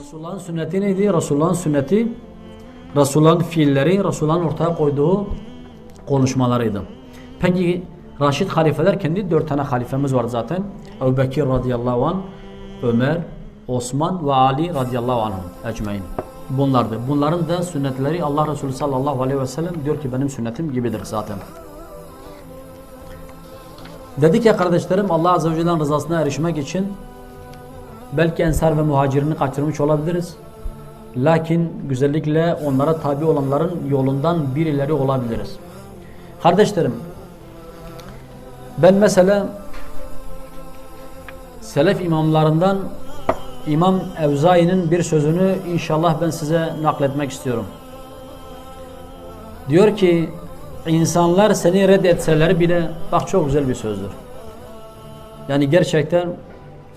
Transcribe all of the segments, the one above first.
Resulullah'ın sünneti neydi? Resulullah'ın sünneti Resulullah'ın fiilleri, Resulullah'ın ortaya koyduğu konuşmalarıydı. Peki Raşid halifeler kendi dört tane halifemiz var zaten. Ebu Bekir radıyallahu anh, Ömer, Osman ve Ali radıyallahu anh ecmain. Bunlardı. Bunların da sünnetleri Allah Resulü sallallahu aleyhi ve sellem diyor ki benim sünnetim gibidir zaten. Dedik ya kardeşlerim Allah Azze ve Celle'nin rızasına erişmek için belki ensar ve muhacirini kaçırmış olabiliriz. Lakin güzellikle onlara tabi olanların yolundan birileri olabiliriz. Kardeşlerim ben mesela Selef imamlarından İmam Evzai'nin bir sözünü inşallah ben size nakletmek istiyorum. Diyor ki insanlar seni reddetseler bile bak çok güzel bir sözdür. Yani gerçekten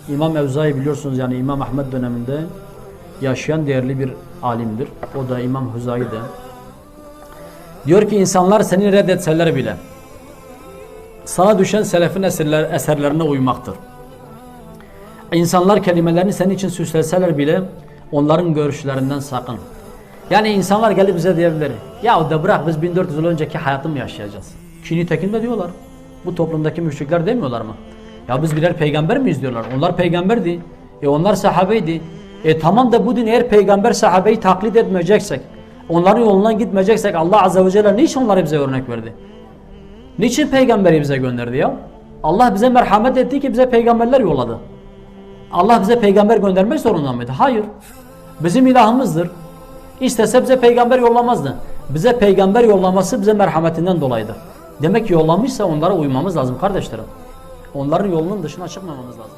İmam Evzai biliyorsunuz yani İmam Ahmed döneminde yaşayan değerli bir alimdir. O da İmam Hüzai de. Diyor ki insanlar seni reddetseler bile sana düşen selefin eserler, eserlerine uymaktır. İnsanlar kelimelerini senin için süsleseler bile onların görüşlerinden sakın. Yani insanlar gelip bize diyebilir. Ya da bırak biz 1400 yıl önceki hayatı mı yaşayacağız? Ki nitekim de diyorlar. Bu toplumdaki müşrikler demiyorlar mı? Ya biz birer peygamber miyiz diyorlar. Onlar peygamberdi. E onlar sahabeydi. E tamam da bu din eğer peygamber sahabeyi taklit etmeyeceksek, onların yolundan gitmeyeceksek Allah Azze ve Celle niçin onları bize örnek verdi? Niçin peygamberi bize gönderdi ya? Allah bize merhamet etti ki bize peygamberler yolladı. Allah bize peygamber göndermek zorunda mıydı? Hayır. Bizim ilahımızdır. İstese bize peygamber yollamazdı. Bize peygamber yollaması bize merhametinden dolayıdır. Demek ki yollamışsa onlara uymamız lazım kardeşlerim. Onların yolunun dışına çıkmamamız lazım.